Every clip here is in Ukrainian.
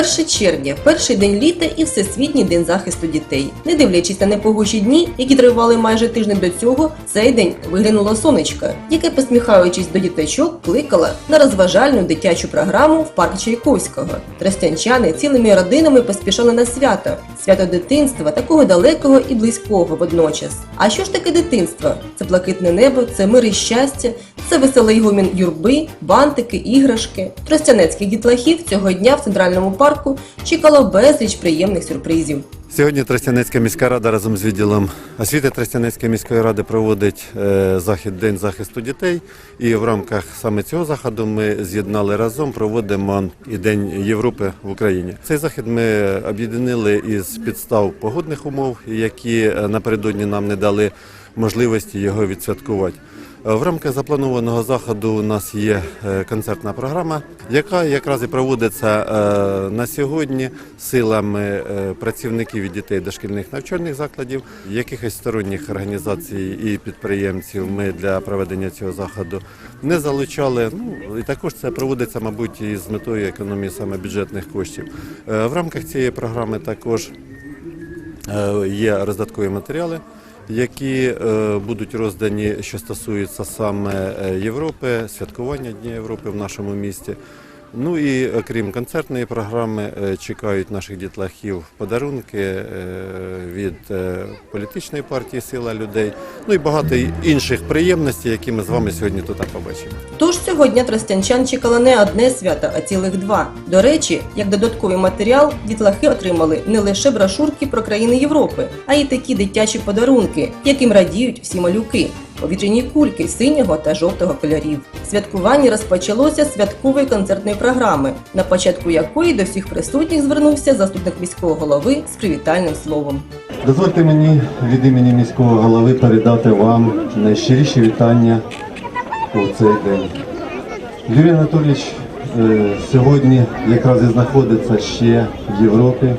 1 червня, перший день літа і Всесвітній день захисту дітей. Не дивлячись на непогучі дні, які тривали майже тиждень до цього, цей день виглянуло сонечко, яке, посміхаючись до діточок, кликало на розважальну дитячу програму в парк Чайковського. Тростянчани цілими родинами поспішали на свято, свято дитинства, такого далекого і близького водночас. А що ж таке дитинство? Це блакитне небо, це мир і щастя, це веселий гомін юрби, бантики, іграшки. Тростянецьких дітлахів цього дня в центральному парку чекало безліч приємних сюрпризів. Сьогодні Тростянецька міська рада разом з відділом освіти Тростянецької міської ради проводить е, захід День захисту дітей. І в рамках саме цього заходу ми з'єднали разом, проводимо і День Європи в Україні. Цей захід ми об'єднали із підстав погодних умов, які е, напередодні нам не дали можливості його відсвяткувати. В рамках запланованого заходу у нас є е, концертна програма, яка якраз і проводиться е, на сьогодні силами е, працівників і дітей дошкільних навчальних закладів, якихось сторонніх організацій і підприємців. Ми для проведення цього заходу не залучали. Ну і також це проводиться, мабуть, із метою економії саме бюджетних коштів. В рамках цієї програми також Є роздаткові матеріали, які е, будуть роздані, що стосуються саме е, Європи, святкування Дня Європи в нашому місті. Ну і окрім концертної програми, е, чекають наших дітлахів подарунки е, від е, політичної партії Сила людей, ну і багато інших приємностей, які ми з вами сьогодні тут побачимо. Тож цього дня тростянчан чекало не одне свято, а цілих два. До речі, як додатковий матеріал, дітлахи отримали не лише брошурки про країни Європи, а й такі дитячі подарунки, яким радіють всі малюки. Повітряні кульки синього та жовтого кольорів. Святкування розпочалося святкової концертної програми, на початку якої до всіх присутніх звернувся заступник міського голови з привітальним словом. Дозвольте мені від імені міського голови передати вам найщиріші вітання у цей день. Юрій Анатолійович е, сьогодні якраз і знаходиться ще в Європі,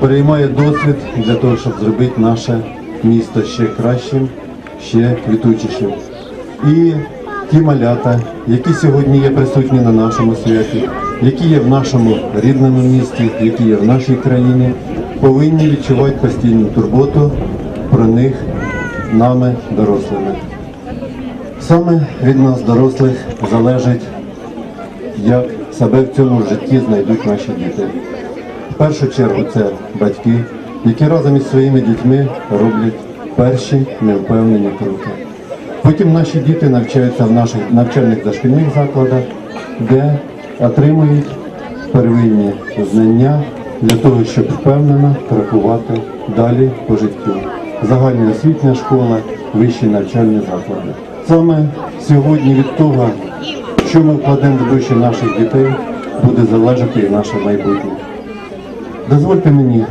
переймає досвід для того, щоб зробити наше місто ще кращим, ще квітучішим. І ті малята, які сьогодні є присутні на нашому святі, які є в нашому рідному місті, які є в нашій країні, повинні відчувати постійну турботу про них нами, дорослими. Саме від нас, дорослих, залежить, як себе в цьому житті знайдуть наші діти. В першу чергу це батьки, які разом із своїми дітьми роблять перші невпевнені кроки. Потім наші діти навчаються в наших навчальних дошкільних закладах, де отримують первинні знання для того, щоб впевнено крокувати далі по життю. Загальноосвітня школа, вищі навчальні заклади. Саме сьогодні від того, що ми вкладемо в душі наших дітей, буде залежати і наше майбутнє. Дозвольте мені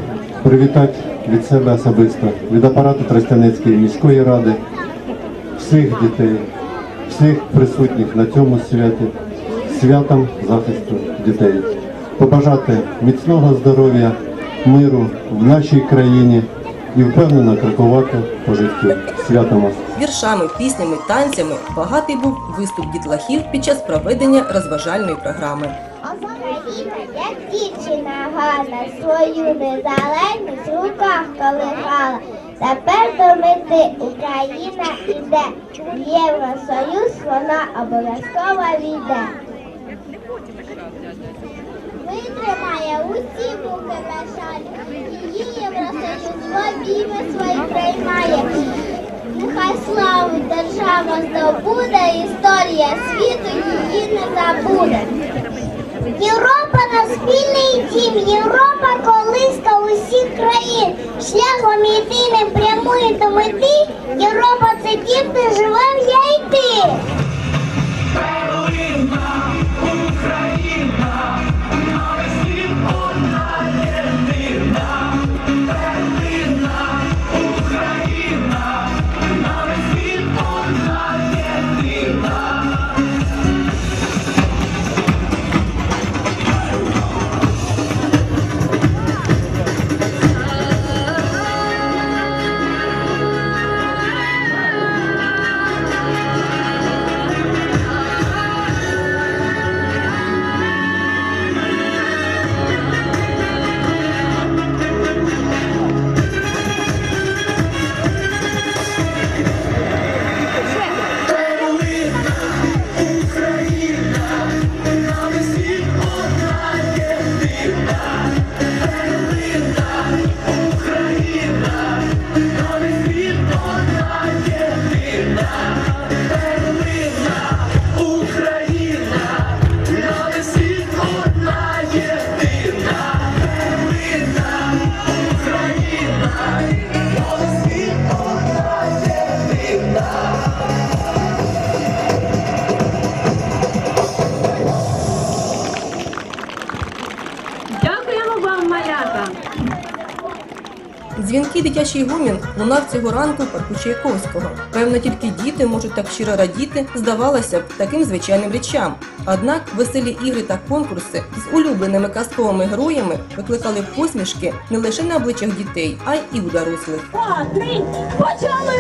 привітати від себе особисто, від апарату Тростянецької міської ради, всіх дітей, всіх присутніх на цьому святі, святом захисту дітей. Побажати міцного здоров'я, миру в нашій країні і впевнено крокувати по життю. Святом вас! Віршами, піснями, танцями багатий був виступ дітлахів під час проведення розважальної програми. Як дівчина гарна, свою незалежність в руках колихала. Тепер до мети Україна іде, Євросоюз вона обов'язково війде. Витримає усі муки на шалі, її Євросоюз в обійми свої приймає. Нехай славу держава здобуде, історія світу її не забуде. Європа на спільний дім, Європа колиска усіх країн. Шляхом єдиним прямує до мети. Європа це дім, де живем я і ти. Дзвінки дитячий гомін лунав цього ранку парку Чайковського. Певно, тільки діти можуть так щиро радіти, здавалося б, таким звичайним речам. Однак веселі ігри та конкурси з улюбленими казковими героями викликали посмішки не лише на обличчях дітей, а й у дорослих. Два, три, почали!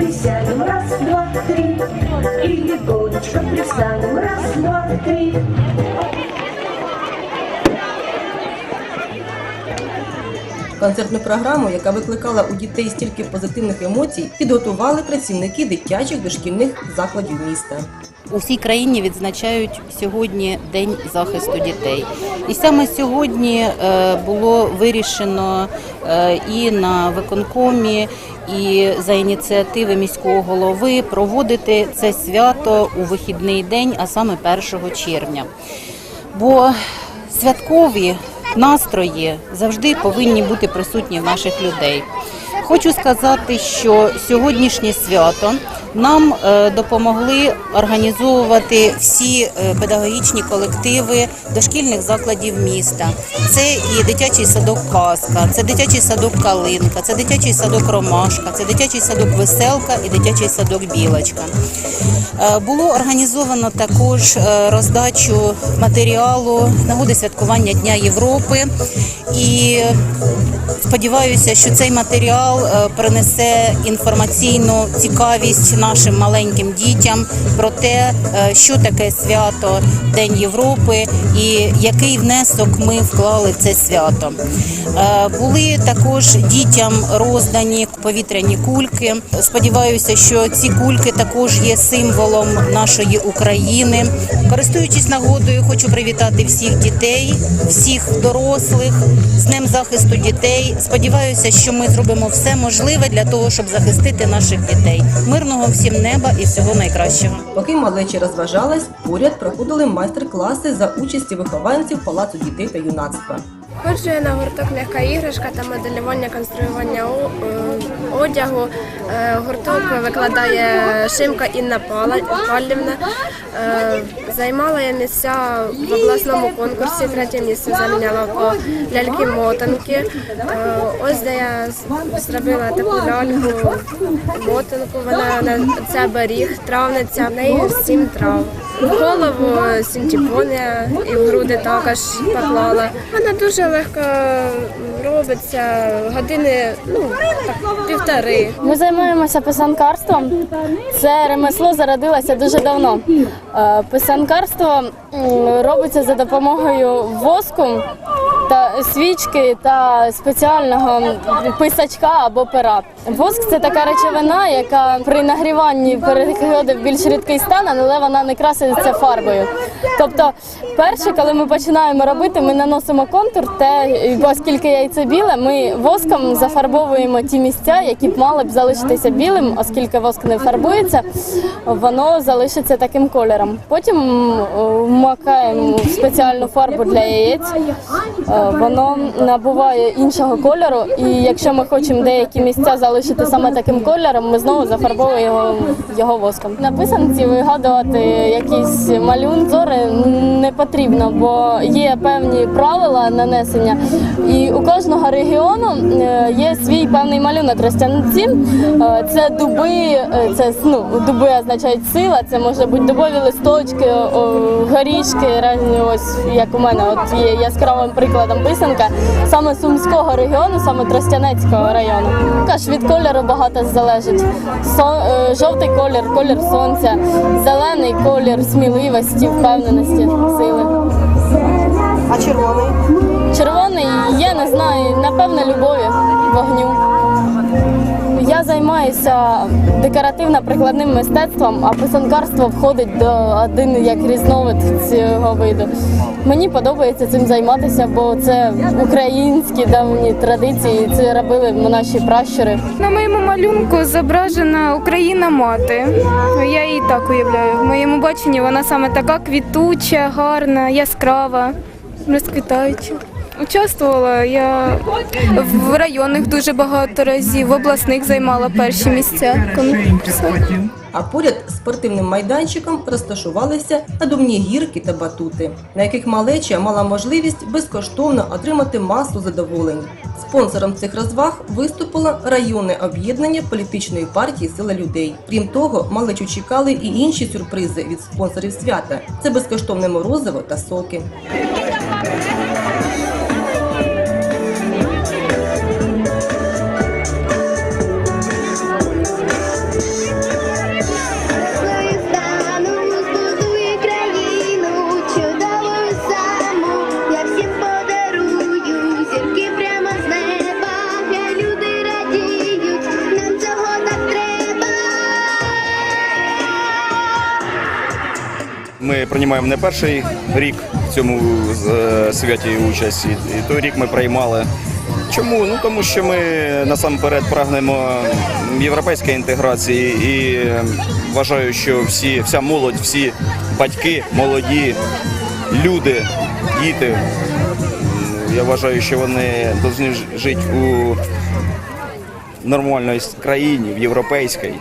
Присядем, раз, два, три. И легонечко пристанем, раз, два, три. Концертну програму, яка викликала у дітей стільки позитивних емоцій, підготували працівники дитячих дошкільних закладів міста. У всій країні відзначають сьогодні День захисту дітей. І саме сьогодні е, було вирішено е, і на виконкомі, і за ініціативи міського голови проводити це свято у вихідний день, а саме 1 червня. Бо святкові настрої завжди повинні бути присутні в наших людей. Хочу сказати, що сьогоднішнє свято нам е, допомогли організовувати всі е, педагогічні колективи дошкільних закладів міста. Це і дитячий садок Казка, це дитячий садок Калинка, це дитячий садок Ромашка, це дитячий садок Веселка і дитячий садок Білочка. Е, Було організовано також роздачу матеріалу нагоди святкування Дня Європи. І сподіваюся, що цей матеріал принесе інформаційну цікавість нашим маленьким дітям про те, е, що таке свято День Європи і який внесок ми вклали в це свято. Е, Були також дітям роздані повітряні кульки. Сподіваюся, що ці кульки також є символом нашої України. Користуючись нагодою, хочу привітати всіх дітей, всіх дорослих з Днем захисту дітей. Сподіваюся, що ми зробимо все можливе для того, щоб захистити наших дітей. Мирного всім неба і всього найкращого. Поки малечі розважалась, поряд проходили майстер-класи за участі вихованців Палацу дітей та юнацтва. Ходжу я на гурток м'яка іграшка та моделювання конструювання е, одягу. Е, Гурток викладає Шимка Інна Павлівна. Е, Займала я місця в обласному конкурсі, третє місце зайняла по ляльки-мотанки. Ось де я зробила таку ляльку мотанку. Вона на це беріг, травниця, в неї сім трав. В голову синтепония і в груди також поклала. Вона дуже легко робиться, години ну, так, півтори. Ми займаємося писанкарством. Це ремесло зародилося дуже давно. Е, Писанкарство робиться за допомогою воску та свічки та спеціального писачка або пера. Воск це така речовина, яка при нагріванні переходить в більш рідкий стан, але вона не краситься фарбою. Тобто, перше, коли ми починаємо робити, ми наносимо контур, те, оскільки яйце біле, ми воском зафарбовуємо ті місця, які б мали б залишитися білим, оскільки воск не фарбується, воно залишиться таким кольором. Потім вмакаємо спеціальну фарбу для яєць, Е, воно набуває іншого кольору, і якщо ми хочемо деякі місця залишити саме таким кольором, ми знову зафарбовуємо його, воском. На писанці вигадувати якісь малюнки зори не потрібно, бо є певні правила нанесення, і у кожного регіону е, є свій певний малюнок. Тростянці Е, це дуби, е, це ну, дуби означають сила, це може бути дубові листочки, горішки, ось як у мене, от є яскравим прикладом писанка саме Сумського регіону, саме Тростянецького району. Каж від кольору багато залежить. Со, е, жовтий колір, колір сонця, зелений колір сміливості, впевненості, сили. А червоний? Червоний, я не знаю, напевно, любові, вогню. Я займаюся декоративно-прикладним мистецтвом, а писанкарство входить до один як різновид цього виду. Мені подобається цим займатися, бо це українські давні традиції. Це робили наші пращури. На моєму малюнку зображена Україна мати. Я її так уявляю. В моєму баченні вона саме така квітуча, гарна, яскрава, розквітаюча. Участвувала я в районних дуже багато разів, в обласних займала перші місця конкурсу. А поряд з спортивним майданчиком розташувалися надувні гірки та батути, на яких малеча мала можливість безкоштовно отримати масу задоволень. Спонсором цих розваг виступило районне об'єднання політичної партії Сила людей. Крім того, малечу чекали і інші сюрпризи від спонсорів свята: це безкоштовне морозиво та соки. Не перший рік в цьому е, святі участь. І той рік ми приймали. Чому? Ну тому що ми насамперед прагнемо європейської інтеграції і е, вважаю, що всі, вся молодь, всі батьки, молоді, люди, діти. Я вважаю, що вони повинні жити у нормальній країні, в європейській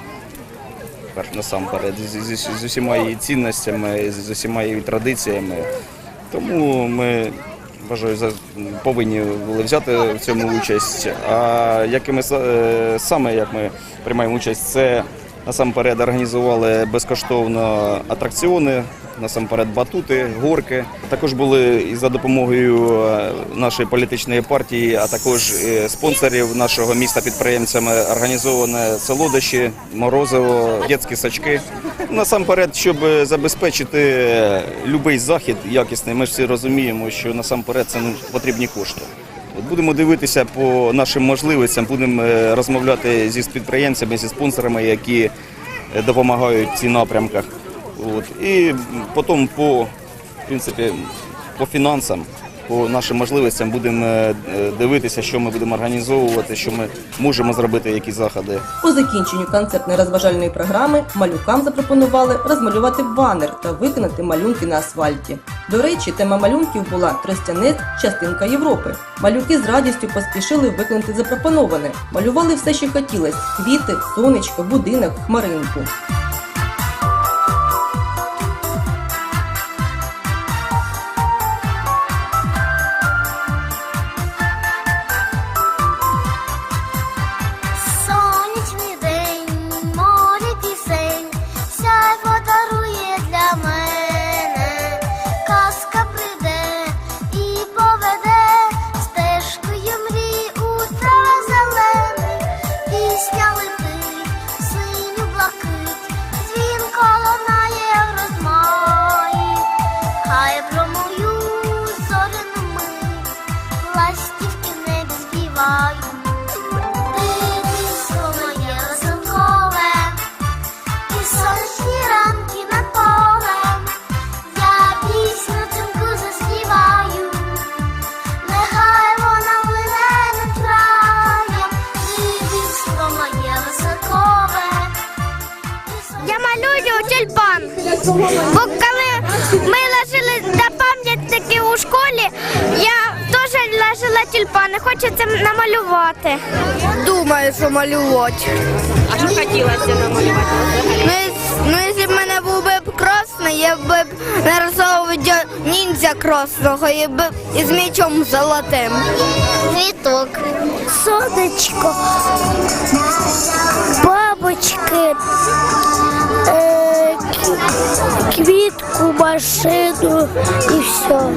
насамперед, з, з, з усіма її цінностями, з, з усіма її традиціями. Тому ми вважаю, повинні були взяти в цьому участь. А як і ми саме як ми приймаємо участь, це насамперед організували безкоштовно атракціони. Насамперед батути, горки. Також були і за допомогою е, нашої політичної партії, а також е, спонсорів нашого міста підприємцями організоване солодощі, морозиво, дітські сачки. Насамперед, щоб забезпечити будь-який захід якісний, ми ж всі розуміємо, що насамперед це потрібні кошти. Будемо дивитися по нашим можливостям, будемо е, розмовляти зі підприємцями, зі спонсорами, які е, допомагають в цих напрямках. От. І потім по, в принципі, по фінансам, по нашим можливостям будемо е, дивитися, що ми будемо організовувати, що ми можемо зробити, які заходи. По закінченню концертно-розважальної програми малюкам запропонували розмалювати банер та виконати малюнки на асфальті. До речі, тема малюнків була Тростянець частинка Європи. Малюки з радістю поспішили виконати запропоноване. Малювали все, що хотілось: квіти, сонечко, будинок, хмаринку. Намалювати. Думаю, що малювати. А що хотілося намалювати? Ну, ну, якщо б в мене був би б красний, я б нарисовував ніндзя красного і, б, і з м'ячом золотим. Цвіток. Сонечко. Бабочки. Е, квітку, машину і все.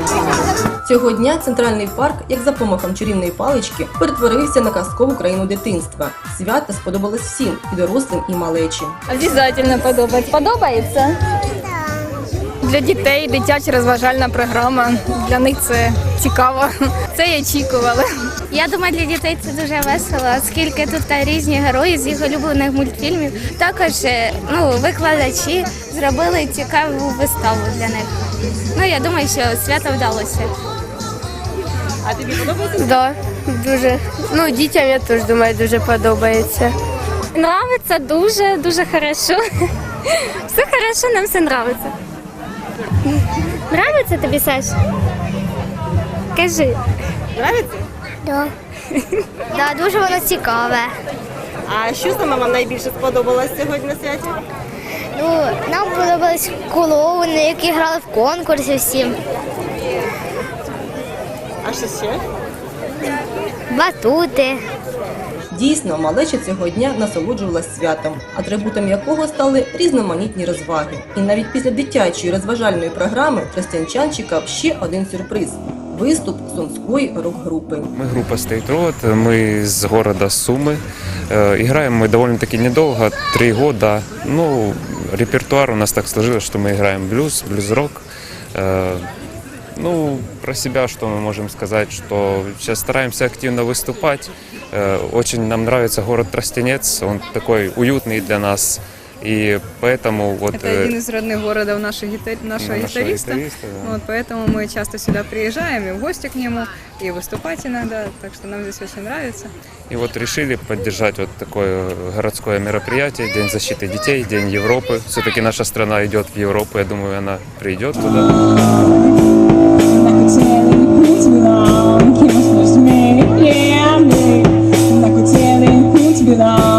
Цього дня центральний парк, як за помахом чарівної палички, перетворився на казкову країну дитинства. Свята сподобалось всім і дорослим, і малечі. Обязательно подобається. Подобається? Для дітей дитяча розважальна програма. Для них це цікаво. Це і очікували. Я думаю, для дітей це дуже весело, оскільки тут різні герої з їх улюблених мультфільмів. Також е, ну, викладачі зробили цікаву виставу для них. Ну, я думаю, що свято вдалося. А тобі подобається? Да, дуже. Ну, дітям я теж думаю, дуже подобається. Нравиться дуже, дуже хорошо. Все хорошо, нам все нравиться. Нравиться тобі, Саш? Кажи. Нравиться? Да. Да, дуже воно цікаве. А що саме вам найбільше сподобалось сьогодні на святі? Ну, нам подобались клоуни, які грали в конкурсі всім. А що ще? Батути. Дійсно, малеча цього дня насолоджувалась святом, атрибутом якого стали різноманітні розваги. І навіть після дитячої розважальної програми тростянчан чекав ще один сюрприз виступ сумської рок-групи. Мы группа State Road, мы из города Сумы. Э, Играем мы довольно-таки недолго, три года. Ну, репертуар у нас так сложилось, что мы играем блюз, блюз-рок. Ну, про себя что мы можем сказать, что сейчас стараемся активно выступать. Э, Очень нам нравится город Тростенец, он такой уютный для нас. И поэтому вот... Это э, один из родных городов нашего, гитар... нашего нашего гитариста. гитариста, да. Вот, поэтому мы часто сюда приезжаем и в гости к нему, и выступать иногда. Так что нам здесь очень нравится. И вот решили поддержать вот такое городское мероприятие, День защиты детей, День Европы. Все-таки наша страна идет в Европу, я думаю, она придет туда. belong. Can't refuse me, yeah, me. Like we're telling who to belong.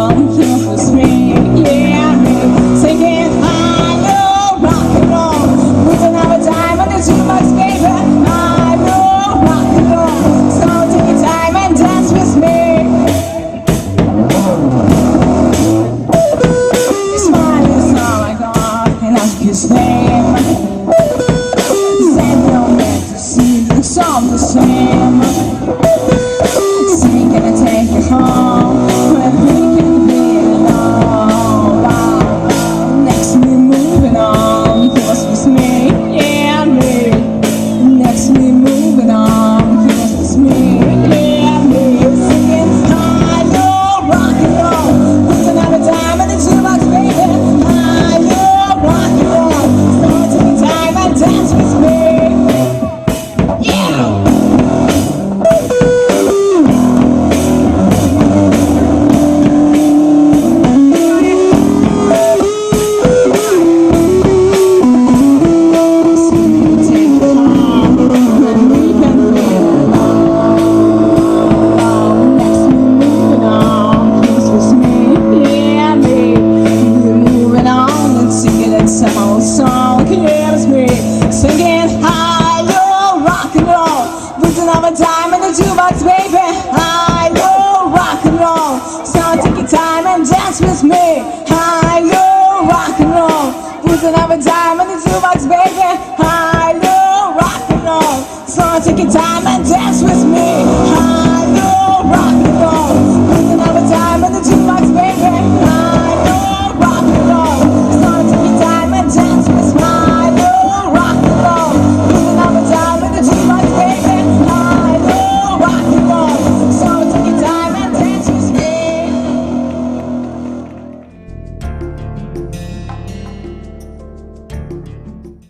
time in it's too baby. I love rock and roll. So take your time and dance with me. I